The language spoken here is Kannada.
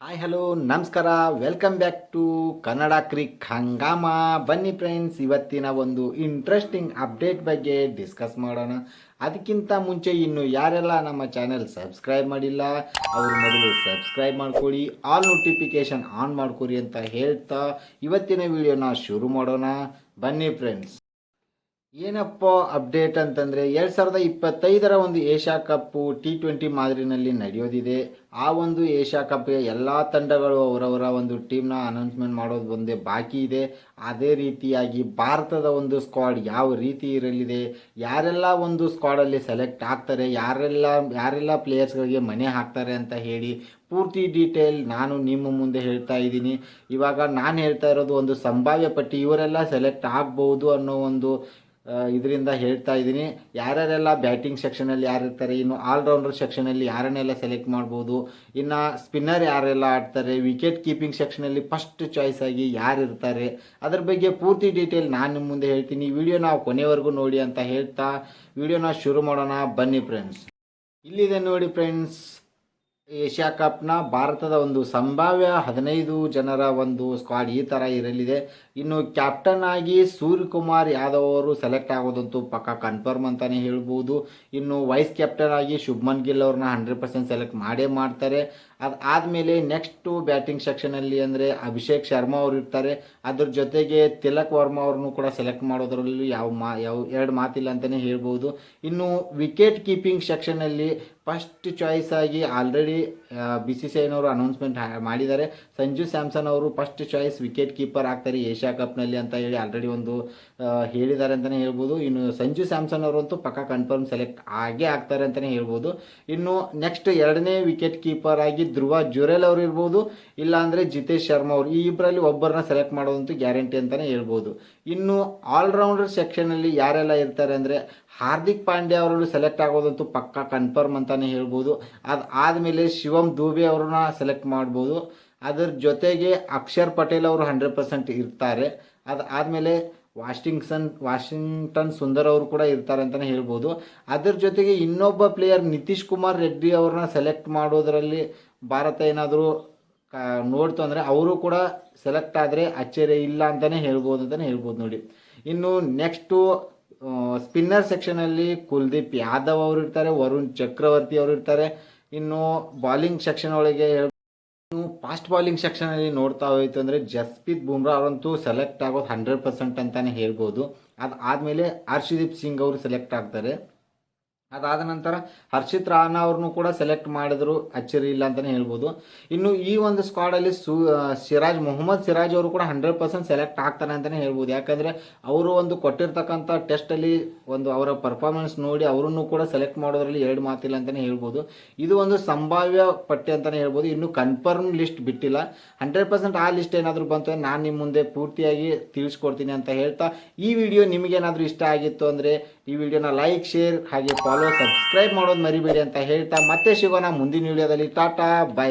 ಹಾಯ್ ಹಲೋ ನಮಸ್ಕಾರ. Welcome back to Kannada crick Hungama ಬನ್ನಿ ಫ್ರೆಂಡ್ಸ್ ಇವತ್ತಿನ ಒಂದು ಇಂಟ್ರೆಸ್ಟಿಂಗ್ ಅಪ್ಡೇಟ್ ಬಗ್ಗೆ ಡಿಸ್ಕಸ್ ಮಾಡೋಣ. ಅದಕ್ಕಿಂತ ಮುಂಚೆ ಇನ್ನು ಯಾರೆಲ್ಲ ನಮ್ಮ ಚಾನೆಲ್ ಸಬ್ಸ್ಕ್ರೈಬ್ ಮಾಡಿಲ್ಲ, ಅವರು ಮೊದಲು ಸಬ್ಸ್ಕ್ರೈಬ್ ಮಾಡ್ಕೊಳ್ಳಿ ಆಲ್ ನೋಟಿಫಿಕೇಶನ್ ಆನ್ ಮಾಡ್ಕೊರಿ ಅಂತ ಹೇಳ್ತಾ ಇವತ್ತಿನ ವಿಡಿಯೋನ ಶುರು ಮಾಡೋಣ. ಬನ್ನಿ ಫ್ರೆಂಡ್ಸ್ ಏನಪ್ಪ ಅಪ್ಡೇಟ್ ಅಂತಂದರೆ ಎರಡು ಸಾವಿರದ ಇಪ್ಪತ್ತೈದರ ಒಂದು ಏಷ್ಯಾ ಕಪ್ಪು ಟಿ ಟ್ವೆಂಟಿ ಮಾದರಿನಲ್ಲಿ ನಡೆಯೋದಿದೆ. ಆ ಒಂದು ಏಷ್ಯಾ ಕಪ್ಗೆ ಎಲ್ಲ ತಂಡಗಳು ಅವರವರ ಒಂದು ಟೀಮ್ನ ಅನೌನ್ಸ್ಮೆಂಟ್ ಮಾಡೋದು ಒಂದೇ ಬಾಕಿ ಇದೆ. ಅದೇ ರೀತಿಯಾಗಿ ಭಾರತದ ಒಂದು ಸ್ಕ್ವಾಡ್ ಯಾವ ರೀತಿ ಇರಲಿದೆ, ಯಾರೆಲ್ಲ ಒಂದು ಸ್ಕ್ವಾಡಲ್ಲಿ ಸೆಲೆಕ್ಟ್ ಆಗ್ತಾರೆ, ಯಾರೆಲ್ಲ ಯಾರೆಲ್ಲ ಪ್ಲೇಯರ್ಸ್ಗಳಿಗೆ ಮನೆ ಹಾಕ್ತಾರೆ ಅಂತ ಹೇಳಿ ಪೂರ್ತಿ ಡೀಟೇಲ್ ನಾನು ನಿಮ್ಮ ಮುಂದೆ ಹೇಳ್ತಾ ಇದ್ದೀನಿ. ಇವಾಗ ನಾನು ಹೇಳ್ತಾ ಇರೋದು ಒಂದು ಸಂಭಾವ್ಯ ಪಟ್ಟಿ ಇವರೆಲ್ಲ ಸೆಲೆಕ್ಟ್ ಆಗ್ಬೋದು ಅನ್ನೋ ಒಂದು ಇದರಿಂದ ಹೇಳ್ತಾ ಇದ್ದೀನಿ. ಯಾರ್ಯಾರೆಲ್ಲ ಬ್ಯಾಟಿಂಗ್ ಸೆಕ್ಷನಲ್ಲಿ ಯಾರಿರ್ತಾರೆ, ಇನ್ನು ಆಲ್ರೌಂಡರ್ ಸೆಕ್ಷನಲ್ಲಿ ಯಾರನ್ನೆಲ್ಲ ಸೆಲೆಕ್ಟ್ ಮಾಡ್ಬೋದು ಇನ್ನು ಸ್ಪಿನ್ನರ್ ಯಾರೆಲ್ಲ ಆಡ್ತಾರೆ ವಿಕೆಟ್ ಕೀಪಿಂಗ್ ಸೆಕ್ಷನಲ್ಲಿ ಫಸ್ಟ್ ಚಾಯ್ಸ್ ಆಗಿ ಯಾರು ಇರ್ತಾರೆ, ಅದ್ರ ಬಗ್ಗೆ ಪೂರ್ತಿ ಡೀಟೇಲ್ ನಾನು ನಿಮ್ಮ ಮುಂದೆ ಹೇಳ್ತೀನಿ. ವಿಡಿಯೋ ನಾವು ಕೊನೆವರೆಗೂ ನೋಡಿ ಅಂತ ಹೇಳ್ತಾ ವಿಡಿಯೋನ ಶುರು ಮಾಡೋಣ. ಬನ್ನಿ ಫ್ರೆಂಡ್ಸ್ ಇಲ್ಲಿದೆ ನೋಡಿ ಫ್ರೆಂಡ್ಸ್ ಏಷ್ಯಾ ಕಪ್ನ ಭಾರತದ ಒಂದು ಸಂಭಾವ್ಯ ಹದಿನೈದು ಜನರ ಒಂದು ಸ್ಕ್ವಾಡ್ ಈ ಥರ ಇರಲಿದೆ. ಇನ್ನು ಕ್ಯಾಪ್ಟನ್ ಆಗಿ ಸೂರ್ಯಕುಮಾರ್ ಯಾದವ್ ಅವರು ಸೆಲೆಕ್ಟ್ ಆಗೋದಂತೂ ಪಕ್ಕ ಕನ್ಫರ್ಮ್ ಅಂತಲೇ ಹೇಳ್ಬೋದು. ಇನ್ನು ವೈಸ್ ಕ್ಯಾಪ್ಟನ್ ಆಗಿ ಶುಭ್ಮನ್ ಗಿಲ್ ಅವ್ರನ್ನ ಹಂಡ್ರೆಡ್ ಪರ್ಸೆಂಟ್ ಸೆಲೆಕ್ಟ್ ಮಾಡೇ ಮಾಡ್ತಾರೆ. ಅದು ಆದಮೇಲೆ ನೆಕ್ಸ್ಟು ಬ್ಯಾಟಿಂಗ್ ಸೆಕ್ಷನಲ್ಲಿ ಅಂದರೆ ಅಭಿಷೇಕ್ ಶರ್ಮಾ ಅವರು ಇರ್ತಾರೆ. ಅದ್ರ ಜೊತೆಗೆ ತಿಲಕ್ ವರ್ಮಾ ಅವ್ರನ್ನೂ ಕೂಡ ಸೆಲೆಕ್ಟ್ ಮಾಡೋದರಲ್ಲಿ ಯಾವ ಮಾ, ಯಾವ ಎರಡು ಮಾತಿಲ್ಲ ಅಂತಲೇ ಹೇಳ್ಬೋದು. ಇನ್ನು ವಿಕೆಟ್ ಕೀಪಿಂಗ್ ಸೆಕ್ಷನಲ್ಲಿ ಫಸ್ಟ್ ಚಾಯ್ಸ್ ಆಗಿ ಆಲ್ರೆಡಿ ಬಿ ಸಿ ಸಿ ಐನವರು ಅನೌನ್ಸ್ಮೆಂಟ್ ಮಾಡಿದ್ದಾರೆ. ಸಂಜು ಸ್ಯಾಮ್ಸನ್ ಅವರು ಫಸ್ಟ್ ಚಾಯ್ಸ್ ವಿಕೆಟ್ ಕೀಪರ್ ಆಗ್ತಾರೆ ಏಷ್ಯಾ ಕಪ್ನಲ್ಲಿ ಅಂತ ಹೇಳಿ ಆಲ್ರೆಡಿ ಒಂದು ಹೇಳಿದ್ದಾರೆ ಅಂತಲೇ ಹೇಳ್ಬೋದು. ಇನ್ನು ಸಂಜು ಸ್ಯಾಮ್ಸನ್ ಅವರಂತೂ ಪಕ್ಕ ಕನ್ಫರ್ಮ್ ಸೆಲೆಕ್ಟ್ ಆಗೇ ಆಗ್ತಾರೆ ಅಂತಲೇ ಹೇಳ್ಬೋದು. ಇನ್ನು ನೆಕ್ಸ್ಟ್ ಎರಡನೇ ವಿಕೆಟ್ ಕೀಪರ್ ಆಗಿ ಧ್ರುವ, ಜುರೇಲ್ ಅವರು ಇರ್ಬೋದು, ಇಲ್ಲಾಂದರೆ ಜಿತೇಶ್ ಶರ್ಮಾ ಅವರು, ಈ ಇಬ್ಬರಲ್ಲಿ ಒಬ್ಬರನ್ನ ಸೆಲೆಕ್ಟ್ ಮಾಡೋದಂತೂ ಗ್ಯಾರಂಟಿ ಅಂತಲೇ ಹೇಳ್ಬೋದು. ಇನ್ನು ಆಲ್ರೌಂಡರ್ ಸೆಕ್ಷನಲ್ಲಿ ಯಾರೆಲ್ಲ ಇರ್ತಾರೆ ಅಂದರೆ ಹಾರ್ದಿಕ್ ಪಾಂಡ್ಯ ಅವರು ಸೆಲೆಕ್ಟ್ ಆಗೋದಂತೂ ಪಕ್ಕಾ ಕನ್ಫರ್ಮ್ ಅಂತಲೇ ಹೇಳ್ಬೋದು. ಅದು ಆದಮೇಲೆ ಶಿವಮ್ ದೂಬೆ ಅವ್ರನ್ನ ಸೆಲೆಕ್ಟ್ ಮಾಡ್ಬೋದು. ಅದರ ಜೊತೆಗೆ ಅಕ್ಷರ್ ಪಟೇಲ್ ಅವರು ಹಂಡ್ರೆಡ್ ಪರ್ಸೆಂಟ್ ಇರ್ತಾರೆ. ಅದು ಆದಮೇಲೆ ವಾಷಿಂಗ್ಸನ್, ವಾಷಿಂಗ್ಟನ್ ಸುಂದರ್ ಅವರು ಕೂಡ ಇರ್ತಾರೆ ಅಂತಲೇ ಹೇಳ್ಬೋದು. ಅದರ ಜೊತೆಗೆ ಇನ್ನೊಬ್ಬ ಪ್ಲೇಯರ್ ನಿತೀಶ್ ಕುಮಾರ್ ರೆಡ್ಡಿ ಅವ್ರನ್ನ ಸೆಲೆಕ್ಟ್ ಮಾಡೋದರಲ್ಲಿ ಭಾರತ ಏನಾದರೂ ನೋಡ್ತು ಅಂದರೆ ಅವರು ಕೂಡ ಸೆಲೆಕ್ಟ್ ಆದರೆ ಅಚ್ಚರಿ ಇಲ್ಲ ಅಂತಲೇ ಹೇಳ್ಬೋದು ಅಂತಲೇ ಹೇಳ್ಬೋದು ನೋಡಿ. ಇನ್ನು ನೆಕ್ಸ್ಟು ಸ್ಪಿನ್ನರ್ ಸೆಕ್ಷನಲ್ಲಿ ಕುಲ್ದೀಪ್ ಯಾದವ್ ಅವರು ಇರ್ತಾರೆ, ವರುಣ್ ಚಕ್ರವರ್ತಿ ಅವರು ಇರ್ತಾರೆ. ಇನ್ನು ಬಾಲಿಂಗ್ ಸೆಕ್ಷನ್ ಒಳಗೆ ಇನ್ನು ಫಾಸ್ಟ್ ಬಾಲಿಂಗ್ ಸೆಕ್ಷನಲ್ಲಿ ನೋಡ್ತಾ ಹೋಯಿತು ಅಂದರೆ ಜಸ್ಪ್ರೀತ್ ಬುಮ್ರಾ ಅವರಂತೂ ಸೆಲೆಕ್ಟ್ ಆಗೋದು ಹಂಡ್ರೆಡ್ ಪರ್ಸೆಂಟ್ ಅಂತಲೇ ಹೇಳ್ಬೋದು. ಅದು ಆದಮೇಲೆ ಹರ್ಷದೀಪ್ ಸಿಂಗ್ ಅವರು ಸೆಲೆಕ್ಟ್ ಆಗ್ತಾರೆ. ಅದಾದ ನಂತರ ಹರ್ಷಿತ್ ರಾಣಾ ಅವ್ರನ್ನೂ ಕೂಡ ಸೆಲೆಕ್ಟ್ ಮಾಡಿದ್ರು. ಅಚ್ಚರಿ ಇಲ್ಲ ಅಂತಲೇ ಹೇಳ್ಬೋದು. ಇನ್ನು ಈ ಒಂದು ಸ್ಕ್ವಾಡಲ್ಲಿ ಸು ಸಿರಾಜ್, ಮೊಹಮ್ಮದ್ ಸಿರಾಜ್ ಅವರು ಕೂಡ ಹಂಡ್ರೆಡ್ ಪರ್ಸೆಂಟ್ ಸೆಲೆಕ್ಟ್ ಆಗ್ತಾರೆ ಅಂತಲೇ ಹೇಳ್ಬೋದು. ಯಾಕಂದರೆ ಅವರು ಒಂದು ಕೊಟ್ಟಿರ್ತಕ್ಕಂಥ ಟೆಸ್ಟಲ್ಲಿ ಒಂದು ಅವರ ಪರ್ಫಾರ್ಮೆನ್ಸ್ ನೋಡಿ ಅವರನ್ನು ಕೂಡ ಸೆಲೆಕ್ಟ್ ಮಾಡೋದ್ರಲ್ಲಿ ಎರಡು ಮಾತಿಲ್ಲ ಅಂತಲೇ ಹೇಳ್ಬೋದು. ಇದು ಒಂದು ಸಂಭಾವ್ಯ ಪಟ್ಟಿ ಅಂತಲೇ ಹೇಳ್ಬೋದು. ಇನ್ನು ಕನ್ಫರ್ಮ್ ಲಿಸ್ಟ್ ಬಿಟ್ಟಿಲ್ಲ. ಹಂಡ್ರೆಡ್ ಪರ್ಸೆಂಟ್ ಆ ಲಿಸ್ಟ್ ಏನಾದರೂ ಬಂತು ನಾನು ನಿಮ್ಮ ಮುಂದೆ ಪೂರ್ತಿಯಾಗಿ ತಿಳಿಸ್ಕೊಡ್ತೀನಿ ಅಂತ ಹೇಳ್ತಾ ಈ ವಿಡಿಯೋ ನಿಮಗೇನಾದರೂ ಇಷ್ಟ ಆಗಿತ್ತು ಅಂದರೆ ಈ ವಿಡಿಯೋನ ಲೈಕ್ ಶೇರ್ ಹಾಗೆ ಫಾಲೋ ಸಬ್ಸ್ಕ್ರೈಬ್ ಮಾಡೋದು ಮರಿಬೇಡಿ ಅಂತ ಹೇಳ್ತಾ ಮತ್ತೆ ಸಿಗೋಣ ಮುಂದಿನ ವಿಡಿಯೋದಲ್ಲಿ. Tata bye